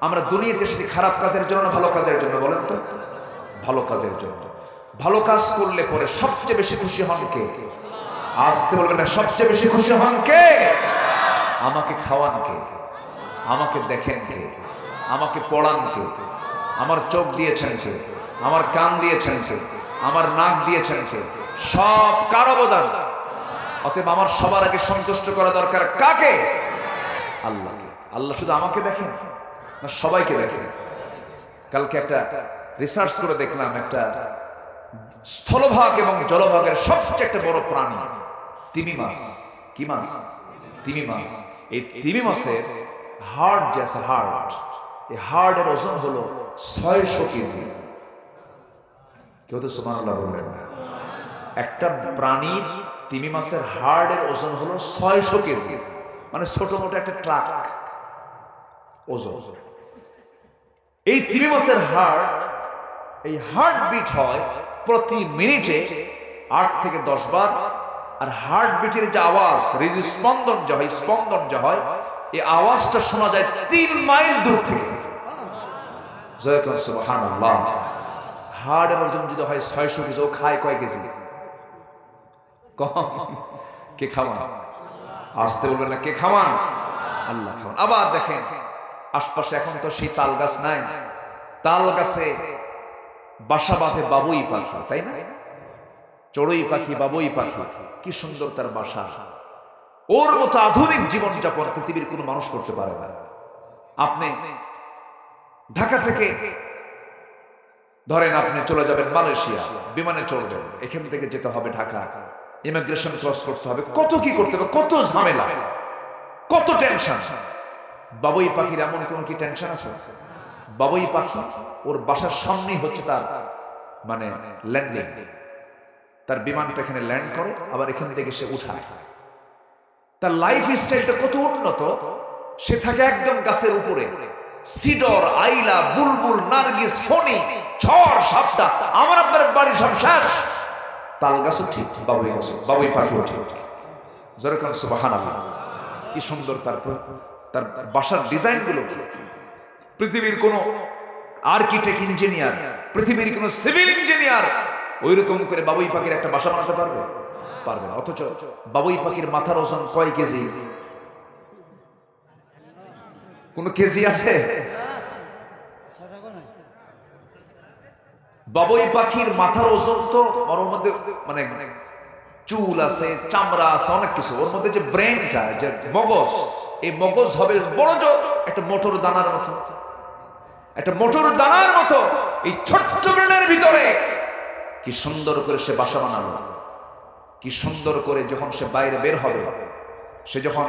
আমরা দুনিয়াতে এসেছি খারাপ কাজের জন্য না ভালো কাজের জন্য, বলেন তো? ভালো কাজের জন্য। ভালো কাজ করলে পরে সবচেয়ে বেশি খুশি হন কে? আসতে বলবেন না, সবচেয়ে বেশি খুশি হন কে? আমাকে খাওয়ান কে? আমাকে দেখেন কে? আমাকে পড়ান কে? আমার চোখ দিয়েছেন কে? আমার কান দিয়েছেন কে? আমার নাক দিয়েছেন কে? সব কার অবদান? অতএব আমার সবার আগে সন্তুষ্ট করা দরকার কাকে? আল্লাহকে। আল্লাহ শুধু আমাকে দেখেন? না, সবাইকে দেখে। কালকে একটা রিসার্চ করে দেখলাম একটা স্থলভাগ এবং জলভাগের সবচেয়ে একটা বড় প্রাণী তিমি মাছ কি মাছ তিমি মাছ এই তিমি মাছের হার্ট যে আছে হার্ট এই হার্টের ওজন হলো ছয়শো কেজি। কেউ তো সুমান বললেন একটা প্রাণীর তিমি মাছের হার্টের ওজন হলো ছয়শো কেজি। মানে ছোট মোটো একটা ট্রাক। ওজন। এই তিমি মাছের হার্ট এই হার্ট বিট হয় প্রতি মিনিটে আট থেকে দশ বার। আর হার্ট বিটের যে আওয়াজ হৃদয় স্পন্দন যা হয়, স্পন্দন যা হয়, এই আওয়াজটা শোনা যায় তিন মাইল দূর থেকে। সুবহানাল্লাহ। হার্টের যদি হয় ছয়শো কেজি, ও খায় কয় কেজি? কম। কে খাওয়ান? আসতে বলবেন না, কে খাওয়ান? আল্লাহ খাওয়ান। আবার দেখেন আশপাশে এখন তো সেই তাল গাছ নাই। তাল গাছে বাসা বাঁধে বাবুই পাখি, তাই না? চড়ুই পাখি, বাবুই পাখি, কি সুন্দর তার বাসা। ওর মতো আধুনিক জীবনযাপন পৃথিবীর কোনো মানুষ করতে পারে না। আপনি ঢাকা থেকে ধরেন আপনি চলে যাবেন মালয়েশিয়া, বিমানে চলবেন এখান থেকে যেতে হবে ঢাকা। ইমিগ্রেশন ক্রস করতে হবে, কত কি করতে হবে, কত ঝামেলা, কত টেনশন। বাবুই পাখির এমন কোনো কি টেনশন আছে? বাবুই পাখি ওর বাসার সামনেই হচ্ছে তার মানে ল্যান্ডিং তার বিমানটা এখানে ল্যান্ড করে, আবার এখান থেকে সে উঠায়। তার লাইফ স্টাইলটা কত উন্নত, সে থাকে একদম গাছের উপরে। সিডর, আইলা, বুলবুল, নার্গিস, ফণি, ঝড়, সাপটা, আমার আপনার বাড়ি সব শেষ। তাল গাছও ঠিক বাবুই গাছ বাবুই পাখিও ঠিক যেরকম সুবাহান কি সুন্দর তার তার বাসার ডিজাইনগুলো কি? পৃথিবীর কোন আর্কিটেক্ট ইঞ্জিনিয়ার পৃথিবীর কোন সিভিল ইঞ্জিনিয়ার ওই রকম করে বাবুই পাখির একটা বাসা বানাতে পারবে? পারবে না। অথচ বাবুই পাখির মাথার ওজন কয় কেজি? কোন কেজি আছে? বাবুই পাখির মাথার ওজন তো ওর মধ্যে মানে চুল আছে, চামড়া আছে, অনেক কিছু। ওর মধ্যে যে ব্রেনটা যে মগজ এই মগজ হবে বড় জোর একটা মোটর দানার মতো। একটা মোটর দানার মতো এই ছোট্ট ব্রেনের ভিতরে। কি সুন্দর করে সে বাসা বানালো। কি সুন্দর করে যখন সে বাইরে বের হবে, সে যখন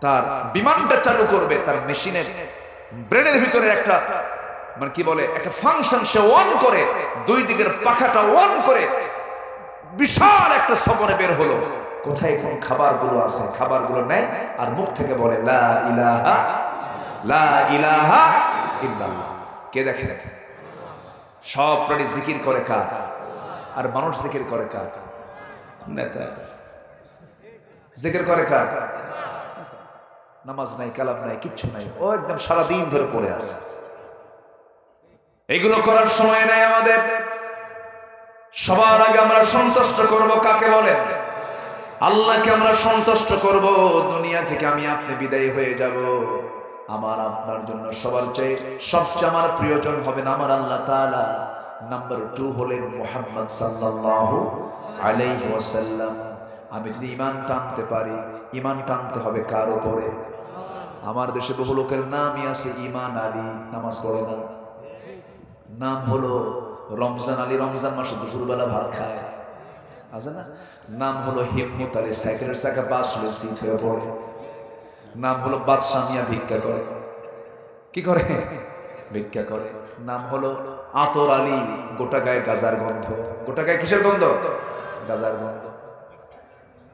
তার বিমানটা চালু করবে, তার মেশিনের ব্রেনের ভিতরে একটা মানে কি বলে, একটা ফাংশন সে অন করে, দুই দিকের পাখাটা অন করে, বিশাল একটা সফরে বের হলো। কোথায় কোন খাবারগুলো আছে? খাবারগুলো নেয় আর মুখ থেকে বলে, লা ইলাহা লা ইলাহা ইল্লাল্লাহ। কে দেখে? দেখে সব প্রাণী জিকির করে কার? আর মানুষ জিকির করে কার? নেতা। জিকির করে কার? নামাজ নাই, কালাম নাই, কিচ্ছু নাই, ও একদম সারাদিন ধরে পড়ে আছে। এগুলো করার সময় নাই আমাদের। সবার আগে আমরা সন্তুষ্ট করব কাকে বলেন? আল্লাহকে আমরা সন্তুষ্ট করব, দুনিয়া থেকে আমি আপনি বিদায় হয়ে যাব। আমার আপনার জন্য সবার চেয়ে সবচেয়ে আমার প্রিয়জন হবেন আমার আল্লাহ তাআলা। নাম্বার টু হলেন মোহাম্মদ সাল্লাল্লাহু আলাইহি আমি যদি ইমান টানতে পারি ইমান টানতে হবে কার উপরে? আমার দেশে বহু লোকের নামই আছে ইমান আলী, নামাজ পড়ে না। নাম হলো রমজান আলী, রমজান মাসে দুপুরবেলা ভাত খায়। আছে না? নাম হলো হিম্মত আলী সাইকেলের চাকা বাস হলো সিট হয়ে পড়ে। নাম হলো বাদশাহ মিয়া ভিক্ষা করে। কি করে? ভিক্ষা করে। নাম হলো আতর আলী গোটা গায়ে গাজার গন্ধ। গোটা গায়ে কিসের গন্ধ? গাজার গন্ধ।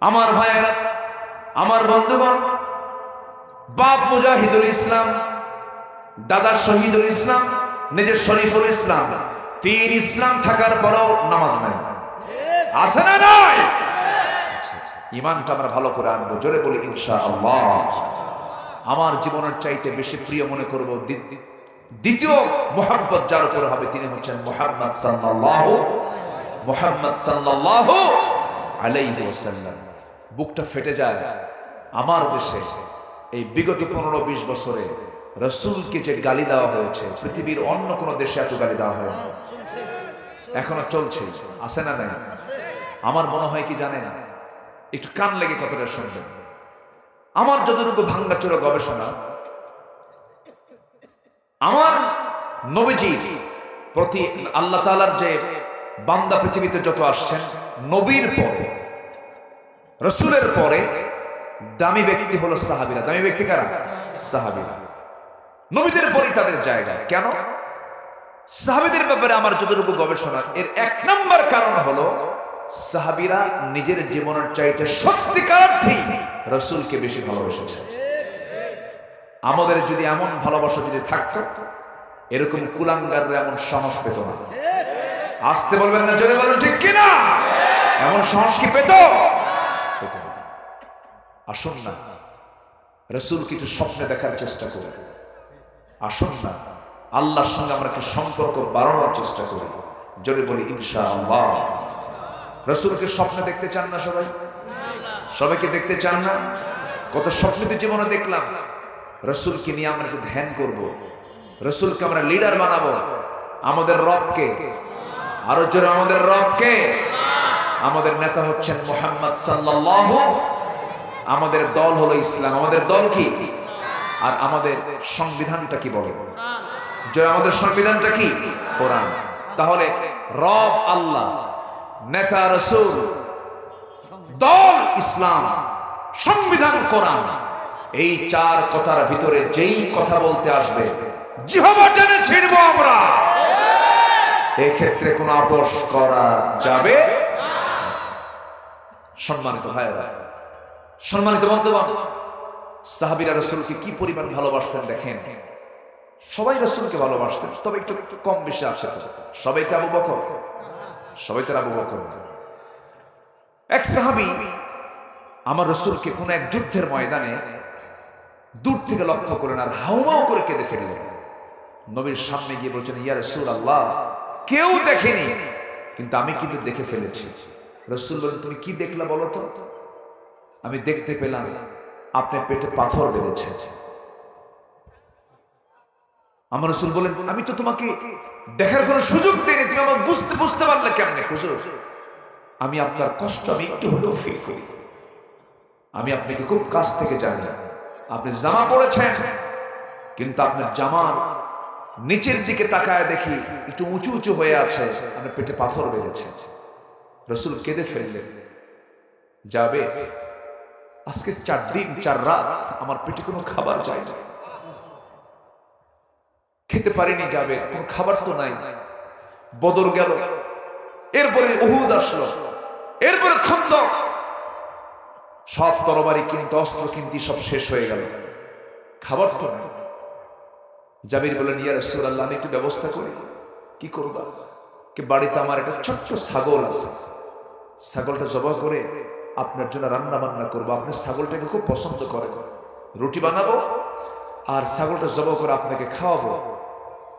আমার ভাইয়েরা, আমার বন্ধুগণ, বাপ মুজাহিদুল ইসলাম, দাদা শহীদুল ইসলাম, নিজের শরীফুল ইসলাম তিন ইসলাম থাকার পরেও নামাজ নাই। আছে না নাই? ইমানটা আমরা ভালো করে আনব, জোরে বলি ইনশা আল্লাহ আমার জীবনের চাইতে বেশি প্রিয় মনে করব দ্বিতীয় মোহাম্মদ যার উপর হবে তিনি হচ্ছেন মোহাম্মদ সাল্লাল্লাহু মোহাম্মদ সাল্লাল্লাহু আলাইহি বুকটা ফেটে যায়। আমার দেশে এই বিগত পনেরো বিশ বছরে রসুলকে যে গালি দেওয়া হয়েছে, পৃথিবীর অন্য কোনো দেশে এত গালি দেওয়া হয় এখনও চলছে। আসে না নাই? আমার মনে হয় কি জানেন? একটু কান লেগে কথাটা শুনবেন। আমার যতটুকু ভাঙ্গাচোরা গবেষণা, আমার নবীজি প্রতি আল্লাহ তালার যে বান্দা পৃথিবীতে যত আসছেন, নবীর পরে, রসুলের পরে দামি ব্যক্তি হলো সাহাবিরা। দামি ব্যক্তি কারা? সাহাবিরা। নবীদের পরেই তাদের জায়গা। কেন? সাহাবিদের ব্যাপারে আমার যতটুকু গবেষণা, এর এক নম্বর কারণ হলো সাহাবিরা নিজের জীবনের চাইতে সত্যিকারার্থী রসুলকে বেশি ভালোবেসেছে আমাদের যদি এমন ভালোবাসা যদি থাকতো, এরকম কুলাঙ্গাররা এমন সাহস পেত না। আসতে বলবেন না, জোরে বলুন, ঠিক কিনা? এমন সাহস কি পেত? আসুন না, রসুল কিছু স্বপ্নে দেখার চেষ্টা করি। আসুন না, আল্লাহর সঙ্গে আমরা একটু সম্পর্ক বাড়ানোর চেষ্টা করি। জোরে বলি ইনশা আল্লাহ রসুলকে স্বপ্নে দেখতে চান না সবাই? সবাইকে দেখতে চান না? কত স্বপ্নিত জীবনে দেখলাম। রসুলকে নিয়ে আমরা একটু ধ্যান করব। রসুলকে আমরা লিডার বানাবো। আমাদের রবকে। আরও জোরে আমাদের রবকে। আমাদের নেতা হচ্ছেন মোহাম্মদ সাল্লাল্লাহু। আমাদের দল হলো ইসলাম। আমাদের দল কি? আর আমাদের সংবিধানটা কি বলে? জয় আমাদের সংবিধানটা কি? কোরআন। তাহলে রব আল্লাহ। নেতা রসুল, দল ইসলাম, সংবিধান, কোরআন, এই চার কথার ভিতরে যেই কথা বলতে আসবে আমরা। এক্ষেত্রে কোনো আপোষ করা যাবে? সম্মানিত ভাইয়েরা, সম্মানিত বন্ধুবান সাহাবিরা রসুলকে কি পরিমাণ ভালোবাসতেন দেখেন? সবাই রসুলকে ভালোবাসতেন, তবে একটু কম বেশি আছে তো। সবাই তো আবু বকর। সবাই তো আবু বকর। এক সাহাবি আমার রসুলকে কোন এক যুদ্ধের ময়দানে দূর থেকে লক্ষ্য করেন আর হাউমাউ করে কেঁদে ফেললেন। নবীর সামনে গিয়ে বলছেন, ইয়া রসুল আল্লাহ কেউ দেখেনি। কিন্তু আমি কিন্তু দেখে ফেলেছি। রসুল বলেন তুমি কি দেখলা বলো তো? আমি দেখতে পেলাম আপনার পেটে পাথর বেঁধেছে আমার রসুল বলেন আমি তো তোমাকে দেখার কোনো সুযোগ দিইনি তুমি আমার বুঝতে বুঝতে পারলে কেমনে? আমি আপনার কষ্ট, আমি একটু হলেও ফিল করি। আমি আপনাকে খুব কাছ থেকে জানি। আপনি জামা পড়েছেন কিন্তু আপনার জামা নিচের দিকে তাকায় দেখি একটু উঁচু উঁচু হয়ে আছে, আপনার পেটে পাথর বেড়েছে রসুল কেঁদে ফেললেন। যাবে? আজকে চার দিন, চার রাত আমার পেটে কোনো খাবার যায় না খেতে পারিনি যাবে, কোনো খাবার তো নাই। বদর গেল। এরপরে অহুদ আসলো। এরপরে খন্দক। সব তরবারি কিনতে, অস্ত্র কিনতে সব শেষ হয়ে গেল। খাবার তো নাই। জাবির বলেন ইয়া রাসূলুল্লাহ, আমি একটু ব্যবস্থা করি। কি করবা? কি বাড়িতে আমার একটা ছোট্ট ছাগল আছে। ছাগলটা জবাই করে আপনার জন্য রান্না বান্না করব। আপনি ছাগলটাকে খুব পছন্দ করেন। রুটি বানাবো আর ছাগলটা জবাই করে আপনাকে খাওয়াবো।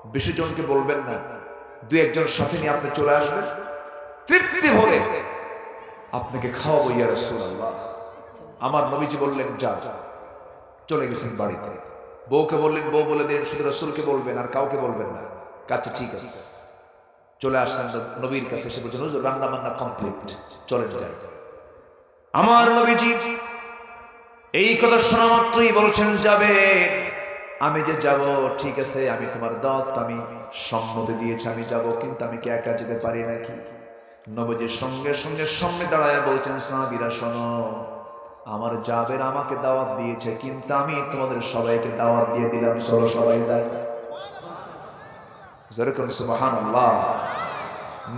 বেশি জনকে বলবেন না। দু একজন সাথে নিয়ে আপনি চলে আসবেন। তৃপ্তি হলে আপনাকে খাওয়াবো ইয়া রাসূলুল্লাহ। আমার নবীজি বললেন, যা। চলে গেছেন বাড়িতে। বউকে বললেন, বউ বলে দিন, শুধু রসুলকে বলবেন আর কাউকে বলবেন না। কাছে ঠিক আছে। চলে আসলেন নবীর কাছে। সে বলছেন রান্না বান্না কমপ্লিট চলেন যাই। আমার নবীজি এই কথা শোনা মাত্রই বলছেন, যাবে। আমি যে যাব, ঠিক আছে, আমি তোমার দত্ত আমি সম্মতি দিয়েছি, আমি যাব, কিন্তু আমি কি একা যেতে পারি নাকি? নবজির সঙ্গে সঙ্গে সামনে দাঁড়ায় বলছেন, সাহাবীরা, শোনো, আমার জাবের আমাকে দাওয়াত দিয়েছে, কিন্তু আমি তোমাদের সবাইকে দাওয়াত দিয়ে দিলাম, চলো সবাই যাই। যেরকম সুবহানাল্লাহ।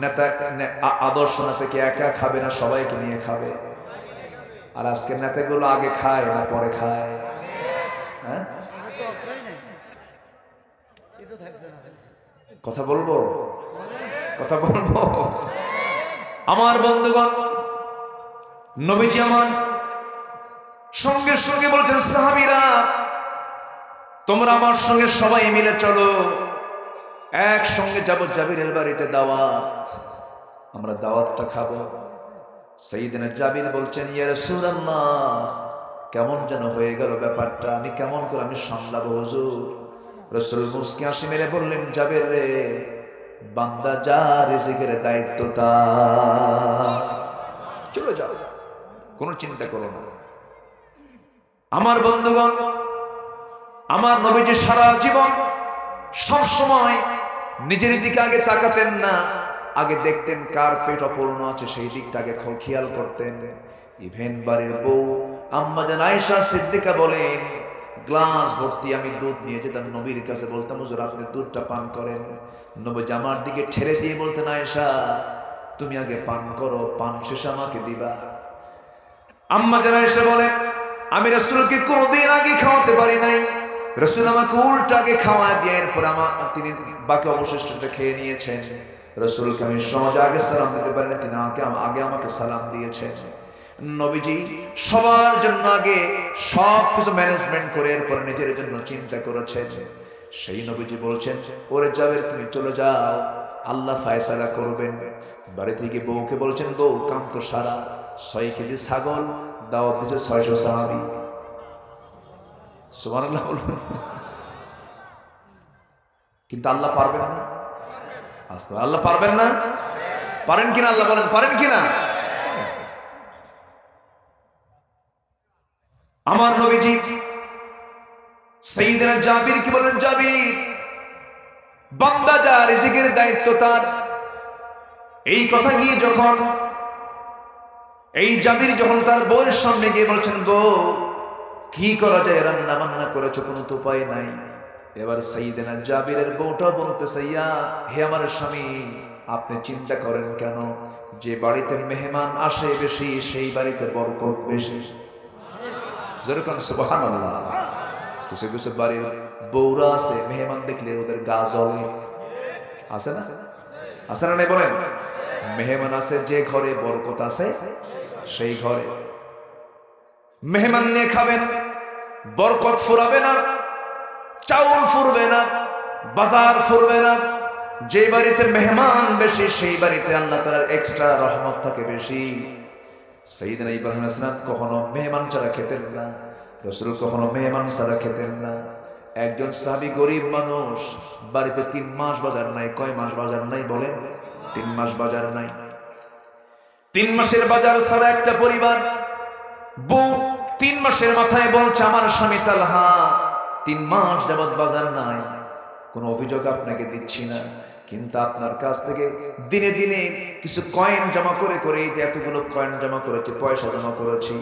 নেতা আদর্শ নেতাকে একা খাবে না সবাইকে নিয়ে খাবে? আর আজকে নেতাগুলো আগে খায় না পরে খায় হ্যাঁ কথা বলব? কথা বলব? আমার বন্ধুগণ, নবীজি আমার সঙ্গে সঙ্গে বলছেন, সাহাবিরা, তোমরা আমার সঙ্গে সবাই মিলে চলো। একসঙ্গে যাব জাবিরের বাড়িতে দাওয়াত। আমরা দাওয়াতটা খাব। সেইদিনের জাবির বলছেন, ইয়া রাসূলুল্লাহ, কেমন যেন হয়ে গেল ব্যাপারটা। আমি কেমন করে আমি সামলাবো, হুজুর? রসুল হাসি মেরে বললেন, জাবের রে, বান্দা যা রিজিকের দায়িত্ব তার। চলে যাও, কোনো চিন্তা করো না। আমার বন্ধুগণ, আমার নবীজি সারা জীবন সব সময় নিজের দিকে আগে তাকাতেন না, আগে দেখতেন কার পেট অপূর্ণ আছে, সেই দিকটা আগে খ- খেয়াল করতেন। ইভেন বাড়ির বউ আম্মা যেন আয়েশা সিদ্দিকা বলেন গ্লাস ভর্তি, আমি দুধ নিয়ে যেতাম নবীর কাছে বলতাম, হুজুর, আপনি দুধটা পান করেন। নবী জামার দিকে ঠেলে দিয়ে বলতেন, আয়েশা, তুমি আগে পান করো, পান শেষে আমাকে দিবা। আম্মা যারা এসে বলেন আমি রসুলকে কোনোদিন আগে খাওয়াতে পারি নাই। রসুল আমাকে উল্টা আগে খাওয়া দিয়ে এরপর আমার, তিনি বাকি অবশিষ্টটা খেয়ে নিয়েছেন। রসুলকে আমি সমাজে আগে সালাম দিতে পারি না তিনি আমাকে, আগে আমাকে সালাম দিয়েছেন। নবীজি, সবার জন্য আগে সব কিছু ম্যানেজমেন্ট করে এরপর নিজের জন্য চিন্তা করেছেন। সেই নবীজি বলছেন, ওরে যাবে তুমি চলে যাও। আল্লাহ ফায়সালা করবেন। বাড়ি থেকে বউকে বলছেন, বউ, কাম তো সারা। ছয় কেজি ছাগল, দাওয়াত দিচ্ছে ছয়শো সাহাবি। কিন্তু আল্লাহ পারবেন না। আল্লাহ পারবেন না? পারেন কিনা? আল্লাহ বলেন, পারেন কিনা? আমার নবীজি সেইদিনা জাবির কি বলেন? জাবির। বান্দা যা রিজিকের দায়িত্ব তার। এই কথা গিয়ে যখন এই জাবির যখন তার বউয়ের সামনে গিয়ে বলছেন, বউ, কি করা যায়? রান্না বান্না করেছ, কোনো তো উপায় নাই। এবার সাইদেনা জাবিরের বউটা বলতে, সাইয়া, হে আমার স্বামী, আপনি চিন্তা করেন কেন? যে বাড়িতে মেহমান আসে বেশি, সেই বাড়িতে বরকত বেশি। যেরকম বাড়ির বউরা আছে, মেহমান দেখলে ওদের গা জ্বলে। আছে না? আছে না নাই বলেন? মেহমান আছে, যে ঘরে বরকত আছে, সেই ঘরে। মেহমান নিয়ে খাবেন বরকত ফুরাবে না, চাউল ফুরবে না, বাজার ফুরবে না। যে বাড়িতে মেহমান বেশি, সেই বাড়িতে আল্লাহ তালার এক্সট্রা রহমত থাকে বেশি। সেইদিন ইব্রাহিম ইসলাম কখনো মেহমান ছাড়া খেতেন না রসুল কখনো মেহমান ছাড়া খেতেন না একজন সাবি গরিব মানুষ বাড়িতে তিন মাস বাজার নাই কয় মাস বাজার নাই বলেন তিন মাস বাজার নাই তিন মাসের বাজার ছাড়া একটা পরিবার বউ তিন মাসের মাথায় বলছে আমার স্বামী তালহা তিন মাস যাবৎ বাজার নাই কোনো অভিযোগ আপনাকে দিচ্ছি না কিন্তু আপনার কাছ থেকে দিনে দিনে কিছু কয়েন জমা করে করে, এই যে এতগুলো কয়েন জমা করেছি, পয়সা জমা করেছি।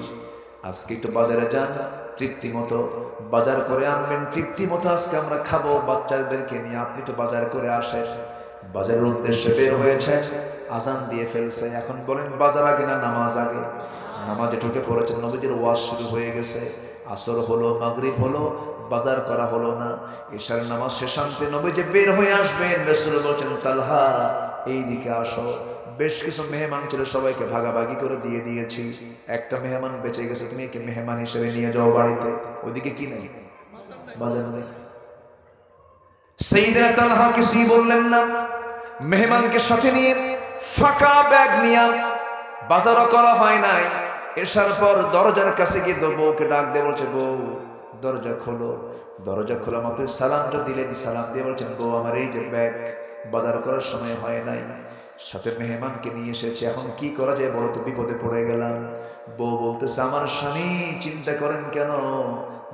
আজকে একটু বাজারে যান, তৃপ্তি মতো বাজার করে আনবেন, তৃপ্তি মতো আজকে আমরা খাব, বাচ্চাদেরকে নিয়ে আপনি তো বাজার করে আসেন। বাজারের উদ্দেশ্যে বের হয়েছে আজান দিয়ে ফেলছে এখন বলেন, বাজার আগে না নামাজ আগে? নামাজে ঢুকে পড়েছে নবীদের ওয়াজ শুরু হয়ে গেছে। আসর হলো, মাগরিব হলো বাজার করা হলো না। ঈশার নামাজ শেষান্তে নবী যে বের হয়ে আসবেন। রসুল বলছেন, তালহা এই দিকে আসো। বেশ কিছু মেহমান ছিল, সবাইকে ভাগাভাগি করে দিয়ে দিয়েছি। একটা মেহমান বেঁচে গেছে, তুমি একে মেহমান হিসেবে নিয়ে যাও বাড়িতে। ওইদিকে কি নেই? বাজার নেই। বললেন না। নিয়ে ফাঁকা ব্যাগ নিয়ে বাজারও করা হয় নাই। এসার পর দরজার কাছে গিয়ে বউকে ডাক দিয়ে বলছে, বউ দরজা খোলো। দরজা খোলা মাত্র সালামটা দিলেন। সালাম দিয়ে বলছেন গো আমার এই যে ব্যাগ বাজার করার সময় হয় নাই। সাথে মেহমানকে নিয়ে এসেছে। এখন কি করা যায় বড় তো? বিপদে পড়ে গেলাম। বউ বলতেছে, আমার স্বামী, চিন্তা করেন কেন?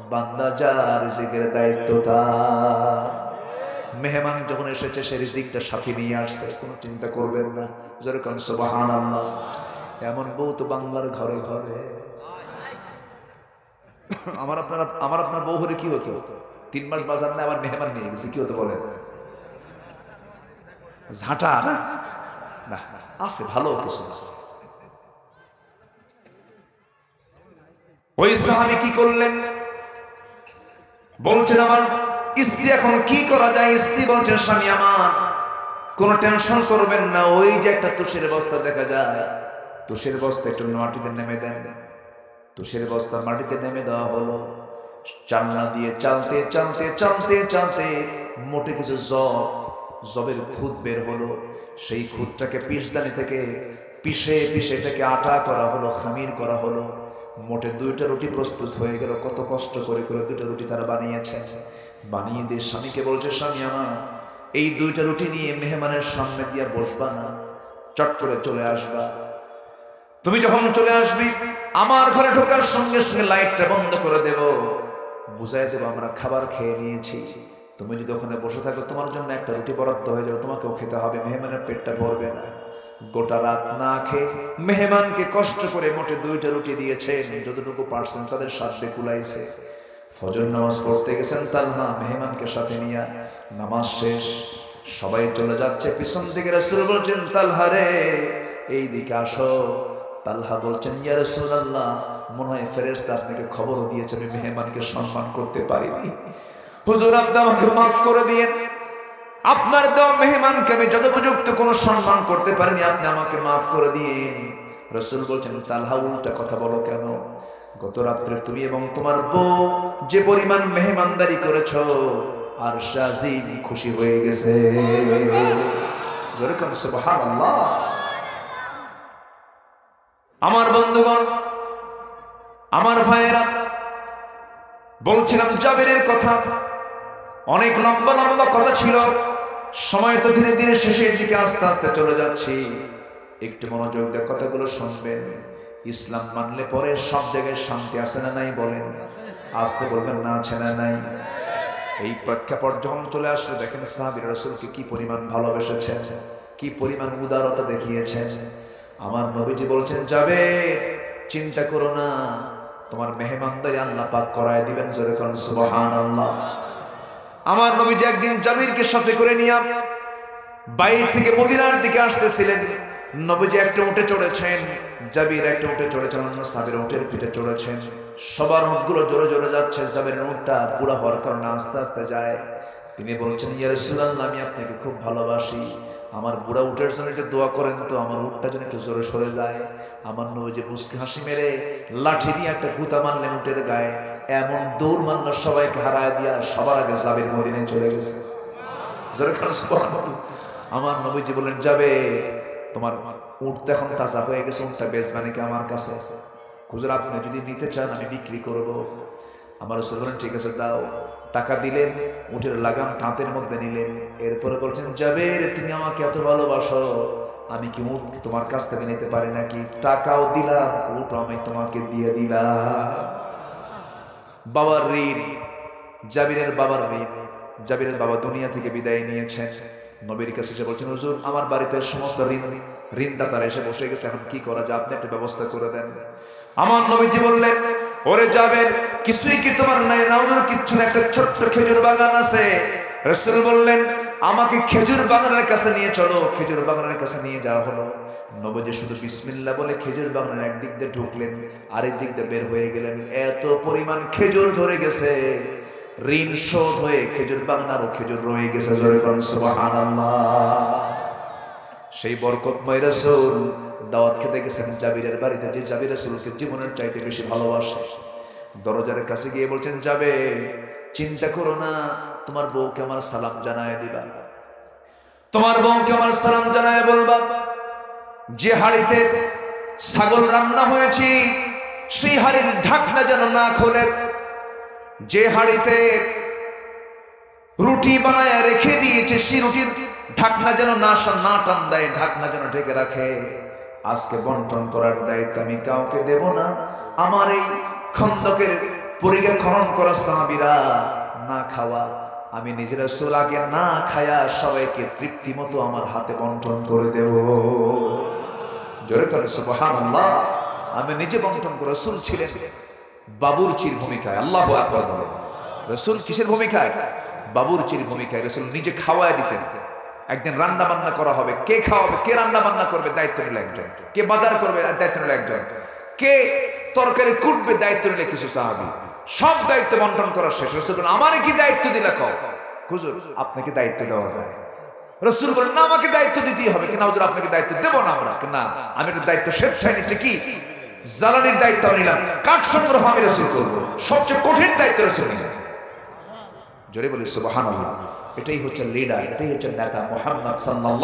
বান্দা যার জিগের দায়িত্ব তার। মেহমান যখন এসেছে, সে রিজিকটা সাথে নিয়ে আসছে। কোনো চিন্তা করবেন না। যেরকম সুবাহান এমন বউ তো বাংলার ঘরে ঘরে। আমার আপনার আমার আপনার বউ হলে কি হতো? তিন মাস বাজার না, আবার মেহমান নিয়ে গেছে, কি হতো বলে ঝাঁটা, না? আছে, ভালো কিছু ওই সাহাবি কি করলেন? বলছেন, আমার স্ত্রী এখন কি করা যায়? স্ত্রী বলছেন, স্বামী আমার, কোনো টেনশন করবেন না, ওই যে একটা তুষের বস্তা দেখা যায়। তুষের বস্তা একটু মাটিতে নেমে দেন। তুষের বস্তা মাটিতে নেমে দেওয়া হলো। চান্না দিয়ে চালতে চালতে চালতে চালতে মোটে কিছু জব, জবের খুদ বের হলো। সেই খুদটাকে পিসদানি থেকে পিষে পিষে এটাকে আটা করা হলো, খামির করা হলো। মোটে দুইটা রুটি প্রস্তুত হয়ে গেল। কত কষ্ট করে করে দুইটা রুটি তারা বানিয়েছে বানিয়ে দিয়ে স্বামীকে বলছে, স্বামী আমার, এই দুইটা রুটি নিয়ে মেহমানের সামনে দিয়ে বসবা না। চট করে চলে আসবা। তুমি যখন চলে আসবি, আমার ঘরে ঢোকার সঙ্গে সঙ্গে লাইটটা বন্ধ করে দেব। বুঝাই দেবো, আমরা খাবার খেয়ে নিয়েছি। তুমি যদি ওখানে বসে থাকো, তোমার জন্য একটা রুটি বরাদ্দ হয়ে যাবে, তোমাকেও খেতে হবে, মেহমানের পেটটা ভরবে না। গোটা রাত না খেয়ে মেহমানকে কষ্ট করে মোটে দুইটা রুটি দিয়েছেন, যতটুকু পারছেন তাদের সাথে কুলাইছে। ফজর নামাজ পড়তে গেছেন তালহা মেহমানকে সাথে নিয়ে। নামাজ শেষ, সবাই চলে যাচ্ছে, পিছন থেকে রাসূল বলছেন তালহা রে এই দিকে আসো। তালহা বলছেন, ইয়া রাসূলুল্লাহ। মনে হয় ফেরেশতা আপনাকে খবর দিয়েছে আমি মেহমানকে সম্মান করতে পারিনি। হুজুর, আপনি আমাকে মাফ করে দিয়েন। আপনার দেওয়া মেহমানকে আমি যথোপযুক্ত কোনো সম্মান করতে পারিনি, আপনি আমাকে মাফ করে দিন রসুল বলছেন তালহা উল্টা কথা বলো কেন? গত রাত্রে তুমি এবং তোমার বউ যে পরিমাণ মেহমানদারি করেছ, আর শাহিন খুশি হয়ে গেছে। যেরকম সুবহানাল্লাহ। আমার বন্ধুগণ, আমার ভাইয়েরা, বলছিলাম জাবেরের কথা। অনেক লম্বা লম্বা কথা ছিল। সময় তো ধীরে ধীরে শেষের দিকে আস্তে আস্তে চলে যাচ্ছি। একটু মনোযোগ দিয়ে কথাগুলো শুনবেন। ইসলাম মানলে পরে সব জায়গায় শান্তি আছে না নাই বলেন। আসতে বলবেন না, আছে না নাই। এই প্রেক্ষাপট যখন চলে আসলো, দেখেন সাহাবির রসুলকে কি পরিমাণ ভালোবেসেছেন, কি পরিমাণ উদারতা দেখিয়েছেন। আমার নবীজি বলছেন, যাবে। চিন্তা করো না। তোমার মেহমানদারি আল্লাহ পাক করায় দিবেন জোরে কোন, সুবহানাল্লাহ। আমার নবীজি একদিন জাবিরকে সাথে করে নিয়ে বাইরে থেকে মদিনার দিকে আসতেছিলেন। নবীজি একটা উঠে চড়েছেন, জাবির একটা উঠে চড়েছেন, অন্য সাবির উঠের পিঠে চড়েছেন। সবার মুখগুলো জোরে জোরে যাচ্ছে, জাবির উঠটা পুরা হওয়ার কারণে আস্তে আস্তে যায়। তিনি বলছেন, ইয়া রাসূলুল্লাহ, আমি আপনাকে খুব ভালোবাসি। আমার বুড়া উঠের জন্য একটু দোয়া করেন তো, আমার উঠটা যেন একটু জোরে সরে যায়। আমার নবীজি মুসকি হাসি মেরে লাঠি দিয়ে একটা গুতা মারলেন উঠের গায়ে, এমন দৌড় মারল সবাইকে হারায় দিয়া সবার আগে জাবির মদিনায় চলে গেছে। জোরে খান। আমার নবীজি বললেন, যাবে, তোমার উঠতে এখন তাজা হয়ে গেছে উঠটা বেচবানি কি আমার কাছে? খুচরা আপনি যদি নিতে চান, আমি বিক্রি করব। আমার রসুল বলেন ঠিক আছে, দাও। টাকা দিলেন উঠের লাগাম টাঁতের মধ্যে নিলেন। এরপরে বলছেন যাবে তুমি আমাকে এত ভালোবাসো, আমি কি উঠ তোমার কাছ থেকে নিতে পারি নাকি? টাকাও দিলাম উঠ আমি তোমাকে দিয়ে দিলাম। বাবার ঋণ, জাবিরের বাবার ঋণ, জাবিরের বাবা দুনিয়া থেকে বিদায় নিয়েছেন। নবীর কাছে এসে বলছেন, হুজুর, আমার বাড়িতে সমস্ত ঋণ, ঋণদাতারা এসে বসে গেছে, এখন কি করা যায়? আপনি একটা ব্যবস্থা করে দেন। আমার নবীজি বললেন ওরে যাবেন কিছুই কি তোমার নাই? না হুজুর কিচ্ছু না একটা ছোট্ট খেজুর বাগান আছে। রসুল বললেন, আমাকে খেজুর বাগানের কাছে নিয়ে চলো, খেজুর বাগানের কাছে নিয়ে যাওয়া হলো। নবজি শুধু বিসমিল্লা বলে খেজুর বাগানের একদিক দিয়ে ঢুকলেন, আরেক দিক দিয়ে বের হয়ে গেলেন। এত পরিমাণ খেজুর ধরে গেছে। ঋণ শোধ হয়ে খেজুর বাগান খেজুর রয়ে গেছে সেই বরকতময় রসুল দাওয়াত খেতে গেছেন জাবিরের বাড়িতে, যে জাবির রসুলকে জীবনের চাইতে বেশি ভালোবাসে। দরজার কাছে গিয়ে বলছেন যাবে চিন্তা করো না, তোমার বউকে আমার সালাম জানায় দিবা। তোমার বউকে আমার সালাম জানায় বলবা, যে হাড়িতে ছাগল রান্না হয়েছি, সেই হাড়ির ঢাকনা যেন না খোলে। যে হাড়িতে রুটি বানায় রেখে দিয়েছে, সেই রুটির ঢাকনা যেন না না টান দেয়, ঢাকনা যেন ঢেকে রাখে। আজকে বন্টন করার দায়িত্ব আমি কাউকে দেব না। আমার এই খন্দকের পরিগে খনন করা সাহাবিরা না খাওয়া, আমি নিজেরা সোল আগে না খায়া সবাইকে তৃপ্তি মতো আমার হাতে বন্টন করে দেব। জোরে করে সুবহানাল্লাহ। আমি নিজে বন্টন করে রসুল ছিলেন। বাবুরচির ভূমিকায়, আল্লাহ আকবার বলে। রসুল কিসের ভূমিকায়? বাবুরচির ভূমিকায়, রসুল নিজে খাওয়ায় দিতে দিতেন। একদিন রান্না বান্না করা হবে। কে খাওয়াবে? কে রান্না বান্না করবে? দায়িত্ব নিল একজন। কে বাজার করবে? দায়িত্ব নিল একজন। কে তরকারি কুটবে? দায়িত্ব নিলে কিছু সাহাবি। সব দায়িত্ব বন্টন করা শেষ। রসুল আমারে কি দায়িত্ব দিলে কও? হুজুর, আপনাকে দায়িত্ব দেওয়া যায়। রসুল বলেন না, আমাকে দায়িত্ব দিতেই হবে। কিনা হুজুর, আপনাকে দায়িত্ব দেবো না আমরা? না, আমি একটা দায়িত্ব স্বেচ্ছায় নিচ্ছি কি? জ্বালানির দায়িত্ব নিলাম। কাঠ সংগ্রহ আমি রসুল করব? সবচেয়ে কঠিন দায়িত্ব রসুল নিলেন। জোরে বলি সুবাহান এটাই হচ্ছে লিডার এটাই হচ্ছে নেতা মোহাম্মদ ওয়াসাল্লাম।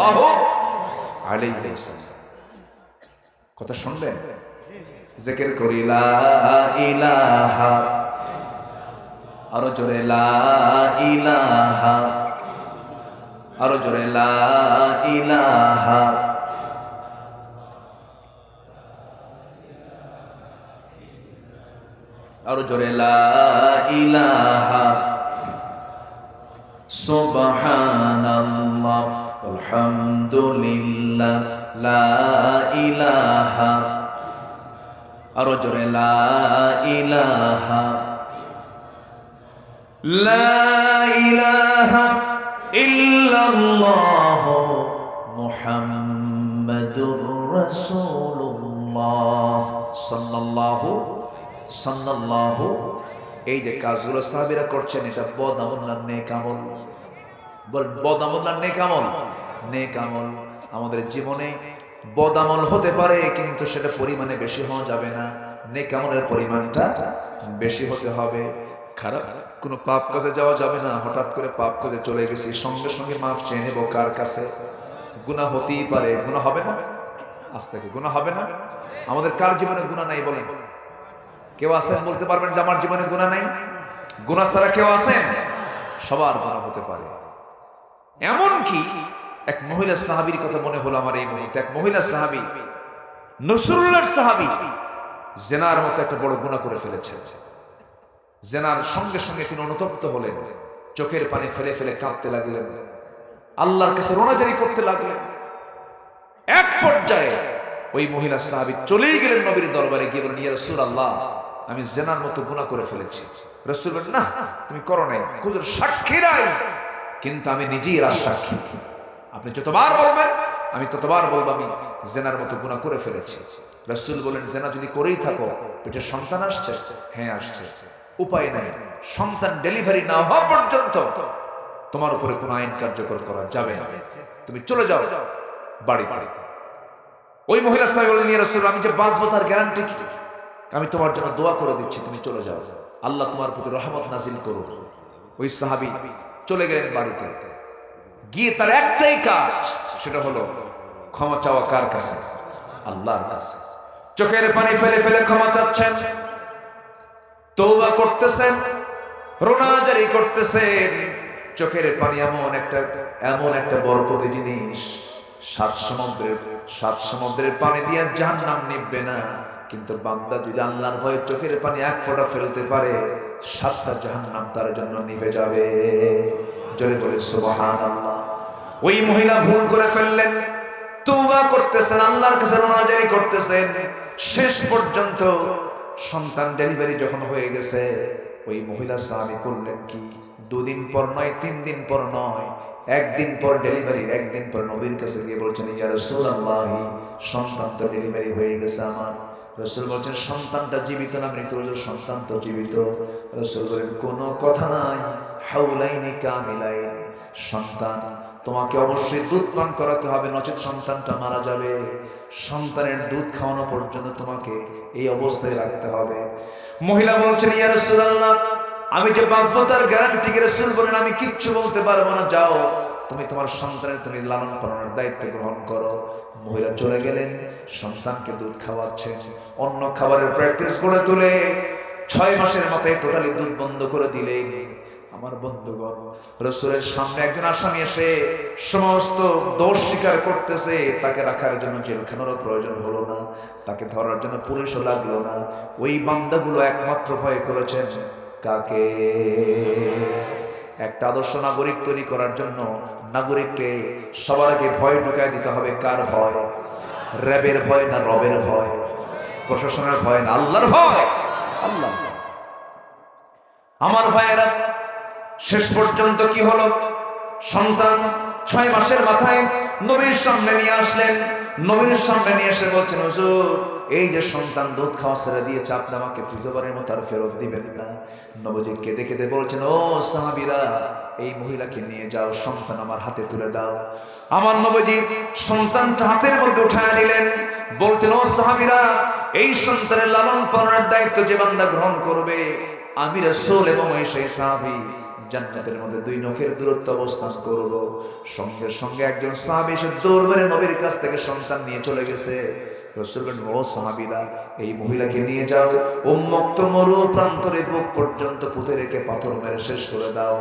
কথা শুনবেন জিকির করি ইলাহা। আরও জোরে, লা ইলাহা। আরও জোরে ইলাহা। আরও জোরে ইলাহা। সুবহানাল্লাহ, আলহামদুলিল্লাহ, লা ইলাহা, আরও জোরে, লা ইলাহা লা ইলাহা ইল্লাল্লাহ, মুহাম্মাদুর রাসূলুল্লাহ, সাল্লাল্লাহু সাল্লাল্লাহু, এই যে কাজগুলো সাহাবীরা করছেন, এটা বদ আমল নেক আমল। বল না নেক আমল। নেক আমাদের জীবনে বদ আমল হতে পারে, কিন্তু সেটা পরিমাণে বেশি হওয়া যাবে না। নেক আমলের পরিমাণটা বেশি হতে হবে। খারাপ, কোনো পাপ কাজে যাওয়া যাবে না। হঠাৎ করে পাপ কাজে চলে গেছি, সঙ্গে সঙ্গে মাফ চেয়ে নেব কার কাছে? গুণা হতেই পারে। গুণা হবে না? আজ থেকে গুণা হবে না? আমাদের কার জীবনে গুণা নাই বলেন? কেউ আছেন বলতে পারবেন যে আমার জীবনে গুণা নাই? গুণা ছাড়া কেউ আছেন? সবার গুণা হতে পারে। এমন কি এক মহিলা সাহাবির কথা মনে হলো আমার এই মুহূর্তে। এক মহিলা সাহাবি নসরুল্লাহ সাহাবি, জেনার মতো একটা বড় গুণা করে ফেলেছে জেনার সঙ্গে সঙ্গে তিনি অনুতপ্ত হলেন, চোখের পানি ফেলে ফেলে কাঁদতে লাগলেন। আল্লাহর কাছে রোনাজারি করতে লাগলেন। এক পর্যায়ে ওই মহিলা সাহাবি চলেই গেলেন নবীর দরবারে, গিয়ে বলেন ইয়া রসুল আল্লাহ আমি জেনার মতো গুণা করে ফেলেছি। রসুল না, তুমি করো নাই। সাক্ষী নাই। কিন্তু আমি নিজেই রাজ সাক্ষী। আপনি যতবার বলবেন, আমি ততবার বলব আমি জেনার মতো গুণা করে ফেলেছি। রসুল বলেন, জেনা যদি করেই থাকো পেটে সন্তান আসছে? হ্যাঁ আসছে। উপায় নাই। সন্তান ডেলিভারি না হওয়া পর্যন্ত তোমার উপরে কোনো আইন কার্যকর করা যাবে না। তুমি চলে যাও বাড়ি বাড়িতে। ওই মহিলা সাহেব বলেন রাসূল, আমি যে বাঁচবো তার গ্যারান্টি কি? আমি তোমার জন্য দোয়া করে দিচ্ছি, তুমি চলে যাও। আল্লাহ তোমার প্রতি রহমত নাজিল করো ওই সাহাবী চলে গেলেন বাড়িতে। গিয়ে তার একটাই কাজ, সেটা হলো ক্ষমা চাওয়া কার কাছে? আল্লাহর কাছে। চোখের পানি ফেলে ফেলে ক্ষমা চাচ্ছেন। তৌবা করতেছেন, রোনাজারি করতেছেন। চোখের পানি এমন একটা এমন একটা বরকতি জিনিস। সাত সমুদ্রের সাত সমুদ্রের পানি দিয়ে যার নাম নিববে না। কিন্তু বান্দা যদি আল্লাহর ভয়ে চোখের পানি এক ফোঁটা ফেলতে পারে, সাতটা জাহান্নাম তার জন্য নিভে যাবে। জলে বলে সুবহান আল্লাহ ওই মহিলা ভুল করে ফেললেন তৌবা করতেছেন, আল্লাহর কাছে রোনাজারি করতেছেন। শেষ পর্যন্ত সন্তান ডেলিভারি যখন হয়ে গেছে, ওই মহিলা স্বামী করলেন কি? দুদিন পর নয়, তিন দিন পর নয়, একদিন পর ডেলিভারি, একদিন পর নবীর কাছে গিয়ে বলছেন, ইয়া রাসূলুল্লাহ, সন্তান তো ডেলিভারি হয়ে গেছে আমার। রসুল বলছেন, সন্তানটা জীবিত না মৃত? সন্তান তো জীবিত। রসুল বলেন, কোনো কথা নাই। হাউলাইনি কামিলাইন। সন্তান, তোমাকে অবশ্যই দুধ পান করাতে হবে, নচেত সন্তানটা মারা যাবে। সন্তানের দুধ খাওয়ানো পর্যন্ত তোমাকে এই অবস্থায় রাখতে হবে। মহিলা বলছেন, ইয়া রাসূলুল্লাহ, আমি যে বাঁচবো তার গ্যারান্টি রাসূল বলেন, আমি কিচ্ছু বলতে পারব না। যাও, তুমি তোমার সন্তানের তুমি লালন পালনের দায়িত্ব গ্রহণ করো। মহিলা চলে গেলেন, সন্তানকে দুধ খাওয়াচ্ছেন, অন্য খাবারের প্র্যাকটিস করে তুলে ছয় মাসের মাথায় টোটালি দুধ বন্ধ করে দিলেন। আমার বন্ধুগণ, রসুলের সামনে একজন আসামি এসে সমস্ত দোষ স্বীকার করতেছে, তাকে রাখার জন্য জেলখানারও প্রয়োজন হলো না, তাকে ধরার জন্য পুলিশও লাগল না। ওই বান্দাগুলো একমাত্র ভয় করেছেন, কাকে? একটা আদর্শ নাগরিক তৈরি করার জন্য নাগরিককে সবার আগে ভয় ঢুকায় দিতে হবে। কার ভয়? র্যাবের ভয় না রবের ভয়? প্রশাসনের ভয় না আল্লাহর ভয়? আল্লাহ। আমার ভাইয়েরা শেষ পর্যন্ত কি হলো? সন্তান ছয় মাসের মাথায় নবীর সামনে নিয়ে আসলেন। নবীর সামনে নিয়ে এসে বলছেন হুজুর এই যে সন্তান দুধ খাওয়া ছেড়ে দিয়েছে আপনি আমাকে তৃতীয়বারের মতো আর ফেরত দিবেন না। নবজি কেঁদে কেঁদে বলছেন, ও সাহাবিরা, এই মহিলাকে নিয়ে যাও, সন্তান আমার হাতে তুলে দাও। আমার নবজি সন্তানটা হাতের মধ্যে উঠায় নিলেন। বলছেন, ও সাহাবিরা, এই সন্তানের লালন পালনের দায়িত্ব যে বান্দা গ্রহণ করবে, আমি রাসূল এবং এই সেই সাহাবী। জান্নাতের মধ্যে দুই নখের দূরত্ব অবস্থান করব। সঙ্গে সঙ্গে একজন সাহাবী এসে দৌড় নবীর কাছ থেকে সন্তান নিয়ে চলে গেছে। ও সাহাবীরা, এই মহিলাকে নিয়ে যাও মরু প্রান্তরে বুক পর্যন্ত পুঁতে রেখে পাথর মেরে শেষ করে দাও।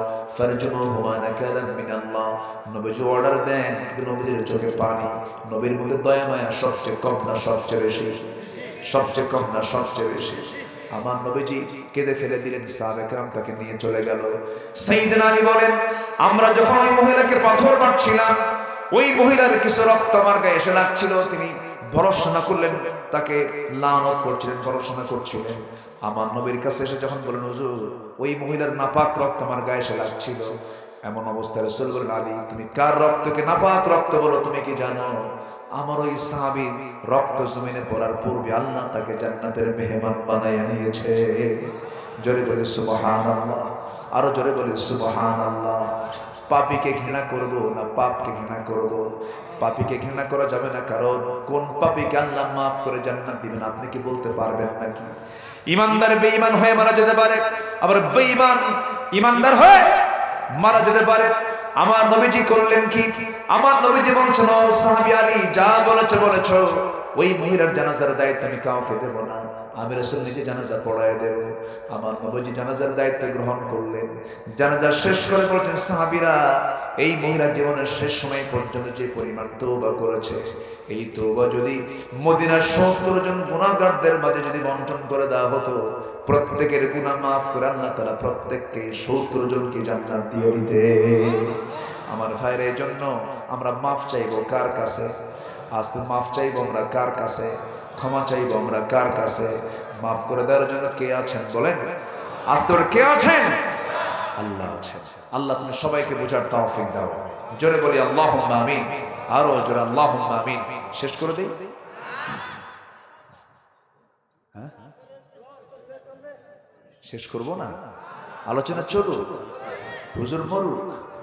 মিনাল্লাহ। নবীজি অর্ডার দেন নবীর চোখে পানি। নবীর দয়া মায়া সবচেয়ে কম না সবচেয়ে বেশি। সবচেয়ে কম না সবচেয়ে বেশি। আমার নবীজি কেঁদে ফেলে দিলেন সাহাবেকরাম তাকে নিয়ে চলে গেল। সাইয়েদনা আলী বলেন, আমরা যখন ওই মহিলাকে পাথর মারছিলাম, ওই মহিলার কিছু রক্ত আমার গায়ে এসে লাগছিল। তিনি ভরসনা করলেন, তাকে লানত করছিলেন ভরসনা করছিলেন। আমার নবীর কাছে এসে যখন বলেন হুজুর, ওই মহিলার নাপাক রক্ত আমার গায়ে এসে লাগছিল। এমন অবস্থায় রসুল বলেন আলী, তুমি কার রক্তকে নাপাক রক্ত বলো, তুমি কি জানো? আমার ওই সাহাবীর রক্ত জমিনে পড়ার পূর্বে আল্লাহ তাকে জান্নাতের মেহমান বানাইয়া নিয়েছে। জোরে বলে, সুবহানাল্লাহ। আরও জোরে বলে, সুবহানাল্লাহ। পাপীকে ঘৃণা করব না পাপকে ঘৃণা করব? পাপীকে ঘৃণা করা যাবে না, কারণ কোন পাপীকে আল্লাহ মাফ করে জান্নাত দিবেন, আপনি কি বলতে পারবেন নাকি? ইমানদার বেঈমান হয়ে মারা যেতে পারে, আবার বেঈমান ইমানদার হয়ে মারা যেতে পারে। আমার নবীজি করলেন কি? আমার নবীজি বলছেন সাহাবী আলী, যা বলেছ বলেছ, ওই মহিলার জানাজার দায়িত্ব আমি কাউকে দেব না। আমি রসুল নিজে জানাজা পড়ায় দেব আমার নবীজি জানাজার দায়িত্ব গ্রহণ করলেন। জানাজা শেষ করে বলছেন, সাহাবীরা, এই মহিলার জীবনের শেষ সময় পর্যন্ত যে পরিমাণ তৌবা করেছে, এই তৌবা যদি মদিনার সত্তর জন গুণাগারদের মাঝে যদি বন্টন করে দেওয়া হতো, প্রত্যেকের গুণা মাফ করে আল্লাহ তারা প্রত্যেককে সত্তর জনকে জান্নাত দিয়ে দিতে আমার ভাইয়ের এই জন্য আমরা মাফ চাইব কার কাছে? আজ তো মাফ চাইব আমরা কার কাছে? ক্ষমা চাইব আমরা। কার কাছে? মাফ করে দেওয়ার জন্য কে আছেন বলেন? আজ তোর কে আছেন? আল্লাহ আছেন। আল্লাহ তুমি সবাইকে বোঝার তৌফিক দাও। জোরে বলি আল্লাহ আমিন। আরও জোরে আল্লাহ আমিন। শেষ করে দিই? শেষ করব না? আলোচনা চলুক। হুজুর মরুক।